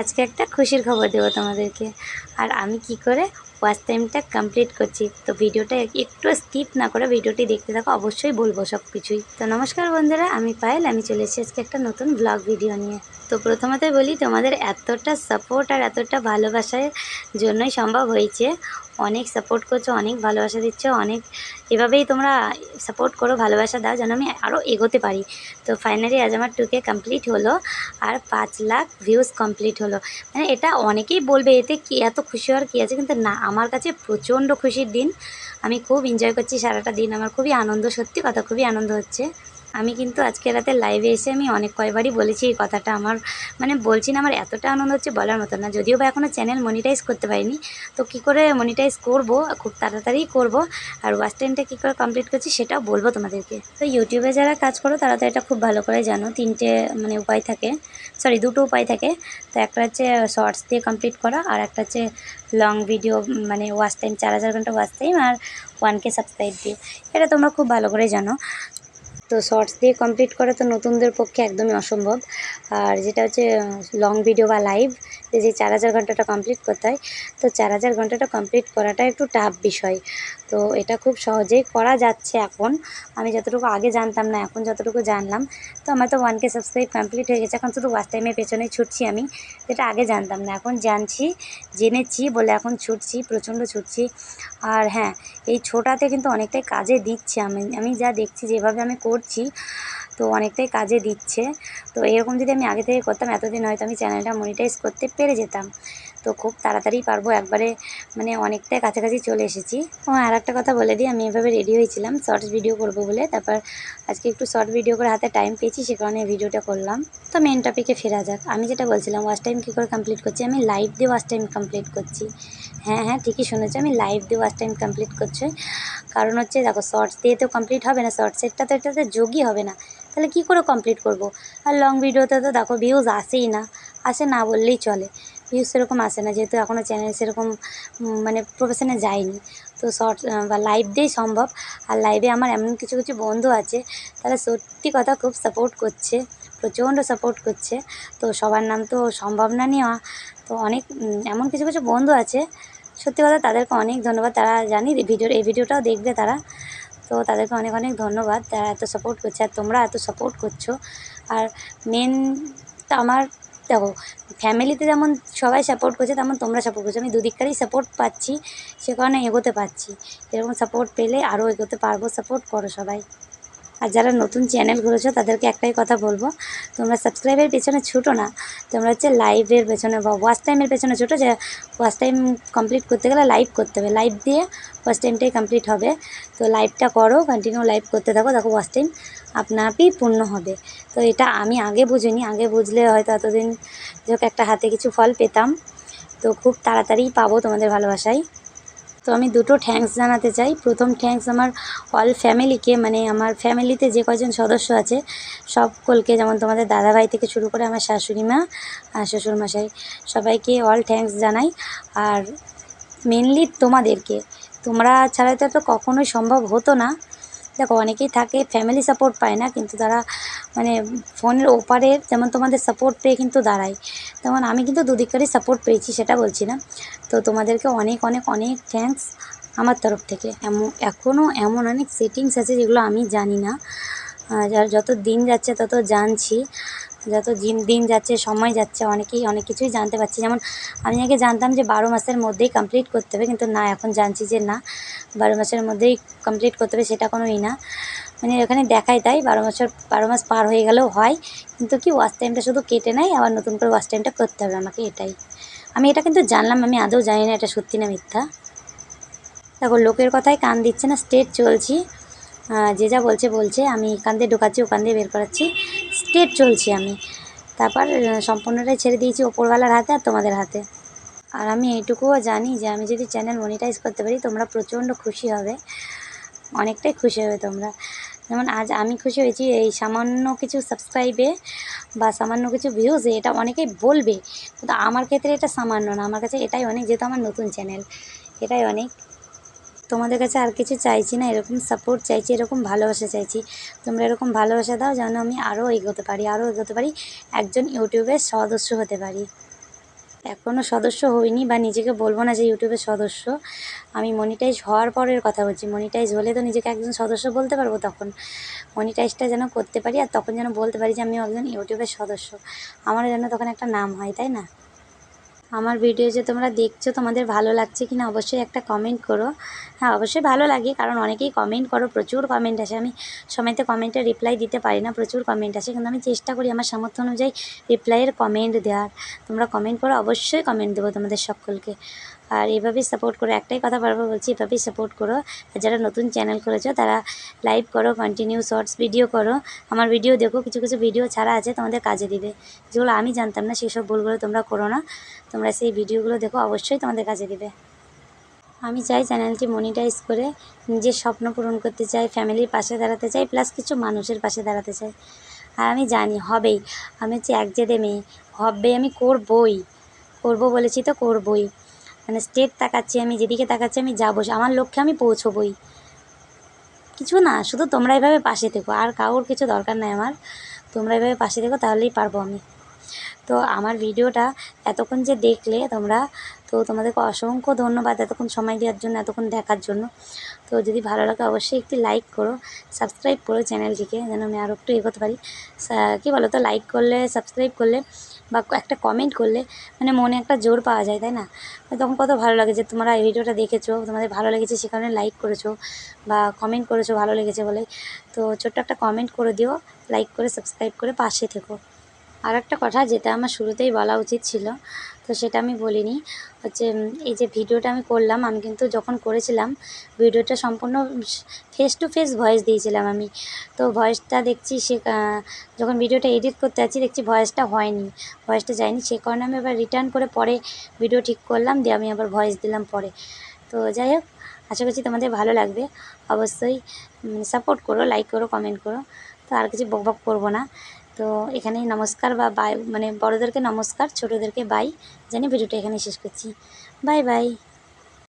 আজকে একটা খুশির খবর দেবো তোমাদেরকে। আর আমি কি করে ওয়াচ টাইমটা কমপ্লিট করছি, তো ভিডিওটা একটু স্কিপ না করে ভিডিওটি দেখতে থাকো, অবশ্যই বলব সব কিছুই তো নমস্কার বন্ধুরা, আমি পায়েল, আমি চলে এসেছি আজকে একটা নতুন ব্লগ ভিডিও নিয়ে। তো প্রথমতই বলি, তোমাদের এতটা সাপোর্ট আর এতটা ভালোবাসার জন্যই সম্ভব হয়েছে। অনেক সাপোর্ট করছ, অনেক ভালোবাসা দিচ্ছ, অনেক এভাবেই তোমরা সাপোর্ট করো, ভালোবাসা দাও যেন আমি আরও এগোতে পারি। তো ফাইনালি আজ আমার টুকে কমপ্লিট হলো আর পাঁচ লাখ ভিউজ কমপ্লিট হলো। মানে এটা অনেকেই বলবে, এতে কি এত খুশি হওয়ার কী আছে? কিন্তু না, আমার কাছে প্রচণ্ড খুশির দিন। আমি খুব এনজয় করছি সারাটা দিন, আমার খুবই আনন্দ, সত্যি কথা খুবই আনন্দ হচ্ছে। আমি কিন্তু আজকে রাতে লাইভে এসে আমি অনেক কয়বারই বলেছি এই কথাটা। আমার মানে বলছি না, আমার এতটা আনন্দ হচ্ছে বলার মতো না। যদিও বা এখনও চ্যানেল মনিটাইজ করতে পারিনি। তো কী করে মনিটাইজ করব? খুব তাড়াতাড়ি করব। আর ওয়াচ কী করে কমপ্লিট করছি সেটাও বলব তোমাদেরকে। তো ইউটিউবে যারা কাজ করো, তারা তো এটা খুব ভালো করে জানো। তিনটে মানে উপায় থাকে। সরি দুটো উপায় থাকে। তো একটা হচ্ছে শর্টস দিয়ে কমপ্লিট করা আর একটা হচ্ছে লং ভিডিও মানে ওয়াচ টাইম চার হাজার ঘণ্টা ওয়াচ টাইম আর ওয়ান কে সাবস্ক্রাইব দিয়ে। এটা তোমরা খুব ভালো করে জানো। তো শর্টস দিয়ে কমপ্লিট করা তো নতুনদের পক্ষে একদমই অসম্ভব। আর যেটা হচ্ছে লং ভিডিও বা লাইভ যে চার হাজার ঘন্টাটা কমপ্লিট করতে হয়, তো চার হাজার ঘন্টাটা কমপ্লিট করাটা একটু টাফ বিষয়। তো এটা খুব সহজেই করা যাচ্ছে এখন। আমি যতটুকু আগে জানতাম না, এখন যতটুকু জানলাম, তো আমার তো ওয়ান কে সাবস্ক্রাইব কমপ্লিট হয়ে গেছে। এখন শুধু ওয়াচ টাইমের পেছনে ছুটছি আমি, যেটা আগে জানতাম না। এখন জানছি, জেনেছি বলে এখন ছুটছি, প্রচণ্ড ছুটছি। আর হ্যাঁ এই ছোটাতে কিন্তু অনেকটাই কাজে দিচ্ছে আমি। আমি যা দেখছি, যেভাবে আমি করছি, তো অনেকটাই কাজে দিচ্ছে। তো এরকম যদি আমি আগে থেকে করতাম, এতদিন হয়তো আমি চ্যানেলটা মনিটাইজ করতে পেরে যেতাম। তো খুব তাড়াতাড়ি পারব, একবারে মানে অনেকটাই কাছাকাছি চলে এসেছি। ও আর একটা কথা বলে দিই, আমি এভাবে রেডি হয়েছিলাম শর্টস ভিডিও করব বলে। তারপর আজকে একটু শর্ট ভিডিও করে হাতে টাইম পেয়েছি, সে কারণে ভিডিওটা করলাম। তো মেন টপিকে ফেরা যাক। আমি যেটা বলছিলাম ওয়াচ টাইম কী করে কমপ্লিট করছি? আমি লাইভ দিয়ে ওয়াচ টাইম কমপ্লিট করছি। হ্যাঁ হ্যাঁ ঠিকই শুনেছি, আমি লাইভ দিয়ে ওয়াচ টাইম কমপ্লিট করছি। কারণ হচ্ছে দেখো শর্টস দিয়ে তো কমপ্লিট হবে না শর্টসেরটা তো এটাতে যোগই হবে না। তাহলে কী করে কমপ্লিট করব? আর লং ভিডিওতে তো দেখো ভিউজ আসেই না, আসে না বললেই চলে। ভিউজ সেরকম আসে না, যেহেতু এখনও চ্যানেল সেরকম মানে প্রফেশনে যায়নি। তো শর্ট বা লাইভ দিয়েই সম্ভব। আর লাইভে আমার এমন কিছু কিছু বন্ধু আছে, তারা সত্যি কথা খুব সাপোর্ট করছে, প্রচণ্ড সাপোর্ট করছে। তো সবার নাম তো সম্ভব না নেওয়া। তো অনেক এমন কিছু কিছু বন্ধু আছে সত্যি কথা, তাদেরকে অনেক ধন্যবাদ। তারা জানি ভিডিওর, এই ভিডিওটাও দেখবে তারা। তো তাদেরকে অনেক অনেক ধন্যবাদ। তারা এত সাপোর্ট করছে আর তোমরা এত সাপোর্ট করছ। আর মেন তো আমার, দেখো ফ্যামিলিতে যেমন সবাই সাপোর্ট করছে, তেমন তোমরা সাপোর্ট করছ। আমি দুদিককারই সাপোর্ট পাচ্ছি, সে কারণে এগোতে পারছি। এরকম সাপোর্ট পেলে আরও এগোতে পারব সাপোর্ট করো সবাই। আর যারা নতুন চ্যানেল খুলেছো, তাদেরকে একটাই কথা বলব, তোমরা সাবস্ক্রাইবের পেছনে ছুটো না। তোমরা হচ্ছে লাইভের পেছনে বা ওয়াচ টাইমের পেছনে ছুটো যে ওয়াচ টাইম কমপ্লিট করতে গেলে লাইভ করতে হবে। লাইভ দিয়ে ওয়াচ টাইমটাই কমপ্লিট হবে। তো লাইভটা করো কন্টিনিউ লাইভ করতে থাকো, দেখো ওয়াচ টাইম আপনা আপই পূর্ণ হবে। তো এটা আমি আগে বুঝিনি। আগে বুঝলে হয়তো এতদিন যোক একটা হাতে কিছু ফল পেতাম। তো খুব তাড়াতাড়ি পাবো তোমাদের ভালোবাসায়। তো আমি দুটো থ্যাংকস জানাতে চাই। প্রথম থ্যাংকস আমার অল ফ্যামিলিকে মানে আমার ফ্যামিলিতে যে কজন সদস্য আছে, সকলকে, যেমন তোমাদের দাদাভাই থেকে শুরু করে আমার শাশুড়ি মা, আর শ্বশুরমশাই, সবাইকে অল থ্যাংকস জানাই। আর মেনলি তোমাদেরকে, তোমরা ছাড়া তো কখনোই সম্ভব হতো না। দেখো, অনেকেই থাকে ফ্যামিলি সাপোর্ট পায় না, কিন্তু তারা মানে ফোনের ওপারের যেমন তোমাদের সাপোর্ট পেয়ে কিন্তু দাঁড়ায়। তেমন আমি কিন্তু দুদিকেরই সাপোর্ট পেয়েছি, সেটা বলছি না। তো তোমাদেরকে অনেক অনেক অনেক থ্যাংকস আমার তরফ থেকে। এমন এখনও এমন অনেক সেটিংস আছে যেগুলো আমি জানি না। যত দিন যাচ্ছে তত জানছি। যত দিন দিন যাচ্ছে, সময় যাচ্ছে, অনেকেই অনেক কিছুই জানতে পারছি। যেমন আমি আগে জানতাম যে বারো মাসের মধ্যেই কমপ্লিট করতে হবে, কিন্তু না, এখন জানছি যে না, বারো মাসের মধ্যেই কমপ্লিট করতে হবে সেটা কোনোই না। মানে এখানে দেখাই তাই, বারো বছর বারো মাস পার হয়ে গেলেও হয়, কিন্তু কি ওয়াচ টাইমটা শুধু কেটে নেয়, আবার নতুন করে ওয়াচ টাইমটা করতে হবে আমাকে এটাই। আমি এটা কিন্তু জানলাম, আমি আদৌ জানি না এটা সত্যি না মিথ্যা। দেখো, লোকের কথায় কান দিচ্ছে না স্টেট চলছি। যে যা বলছে বলছে। আমি এখান দিয়ে ঢোকাচ্ছি ওখান দিয়ে বের করাচ্ছি। স্টেট চলছি আমি। তারপর সম্পূর্ণটাই ছেড়ে দিয়েছি ওপরওয়ালার হাতে আর তোমাদের হাতে। আর আমি এইটুকুও জানি যে, আমি যদি চ্যানেল মনিটাইজ করতে পারি, তোমরা প্রচণ্ড খুশি হবে। অনেকটাই খুশি হবে তোমরা। যেমন আজ আমি খুশি হয়েছি, এই সামান্য কিছু সাবস্ক্রাইবে বা সামান্য কিছু ভিউজে এটা অনেকেই বলবে। কিন্তু আমার ক্ষেত্রে এটা সামান্য না। আমার কাছে এটাই অনেক, যেহেতু আমার নতুন চ্যানেল এটাই অনেক। তোমাদের কাছে আর কিছু চাইছি না, এরকম সাপোর্ট চাইছি, এরকম ভালোবাসা চাইছি। তোমরা এরকম ভালোবাসা দাও যেন আমি আরও এগোতে পারি আরও এগোতে পারি, একজন ইউটিউবের সদস্য হতে পারি। এখনও সদস্য হইনি বা নিজেকে বলব না যে ইউটিউবের সদস্য। আমি মনিটাইজ হওয়ার পরের কথা বলছি মনিটাইজ হলে তো নিজেকে একজন সদস্য বলতে পারব তখন। মনিটাইজটা যেন করতে পারি আর তখন যেন বলতে পারি যে আমি একজন ইউটিউবের সদস্য। আমার যেন তখন একটা নাম হয়, তাই না? আমার ভিডিও যে তোমরা দেখছ, তোমাদের ভালো লাগছে কিনা অবশ্যই একটা কমেন্ট করো। হ্যাঁ অবশ্যই ভালো লাগে, কারণ অনেকেই কমেন্ট করো, প্রচুর কমেন্ট আসে। আমি সময়তে কমেন্টে রিপ্লাই দিতে পারি না, প্রচুর কমেন্ট আসে, কিন্তু আমি চেষ্টা করি আমার সামর্থ্য অনুযায়ী রিপ্লাইয়ের কমেন্ট দেওয়ার। তোমরা কমেন্ট করো, অবশ্যই কমেন্ট দেবো তোমাদের সকলকে। আর এভাবেই সাপোর্ট করো একটাই কথা বারবার বলছি, এভাবেই সাপোর্ট করো। আর যারা নতুন চ্যানেল করেছ, তারা লাইভ করো কন্টিনিউ শর্টস ভিডিও করো। আমার ভিডিও দেখো, কিছু কিছু ভিডিও ছাড়া আছে, তোমাদের কাজে দিবে। যেগুলো আমি জানতাম না, সেসব ভুলগুলো তোমরা করো না। তোমরা সেই ভিডিওগুলো দেখো, অবশ্যই তোমাদের কাজে দিবে। আমি চাই চ্যানেলটি মনিটাইজ করে নিজের স্বপ্ন পূরণ করতে চাই ফ্যামিলির পাশে দাঁড়াতে চাই প্লাস কিছু মানুষের পাশে দাঁড়াতে চাই। আর আমি জানি, হবেই। আমি হচ্ছে এক জেদে মেয়ে। হবে আমি করবই। করব বলেছি তো করবই। মানে স্টেট তাকাচ্ছি আমি, যেদিকে তাকাচ্ছি আমি যাব, আমার লক্ষ্যে আমি পৌঁছবই। কিছু না, শুধু তোমরা এভাবে পাশে থেকো, আর কাউর কিছু দরকার নাই আমার। তোমরা এভাবে পাশে থেকো, তাহলেই পারব আমি। তো আমার ভিডিওটা এতক্ষণ যে দেখলে তোমরা, তো তোমাদেরকে অসংখ্য ধন্যবাদ এতক্ষণ সময় দেওয়ার জন্য, এতক্ষণ দেখার জন্য। তো যদি ভালো লাগে অবশ্যই একটি লাইক করো সাবস্ক্রাইব করো চ্যানেলটিকে যেন আমি আরও একটু এগোতে পারি। কী বলো তো লাইক করলে সাবস্ক্রাইব করলে বা একটা কমেন্ট করলে মানে মনে একটা জোর পাওয়া যায়, তাই না? তখন কত ভালো লাগে যে তোমরা এই ভিডিওটা দেখেছ, তোমাদের ভালো লেগেছে সে কারণে লাইক করেছ বা কমেন্ট করেছ ভালো লেগেছে বলে। তো ছোট্ট একটা কমেন্ট করে দিও লাইক করে সাবস্ক্রাইব করে পাশে থেকো। আর একটা কথা যেটা আমার শুরুতেই বলা উচিত ছিল, তো সেটা আমি বলিনি। হচ্ছে এই যে ভিডিওটা আমি করলাম, আমি কিন্তু যখন করেছিলাম, ভিডিওটা সম্পূর্ণ ফেস টু ফেস ভয়েস দিয়েছিলাম আমি। তো ভয়েসটা দেখছি সে যখন ভিডিওটা এডিট করতে যাচ্ছি, দেখছি ভয়েসটা হয়নি ভয়েসটা যায়নি। সে কারণে আমি আবার রিটার্ন করে পরে ভিডিও ঠিক করলাম, দিয়ে আমি আবার ভয়েস দিলাম পরে। তো যাই হোক, আশা করছি তোমাদের ভালো লাগবে। অবশ্যই সাপোর্ট করো লাইক করো কমেন্ট করো। তো আর কিছু বক বক করব না। তো এখানে নমস্কার বা বাই মানে বড়োদেরকে নমস্কার, ছোটোদেরকে বাই জানি ভিডিওটা এখানে শেষ করছি। Bye bye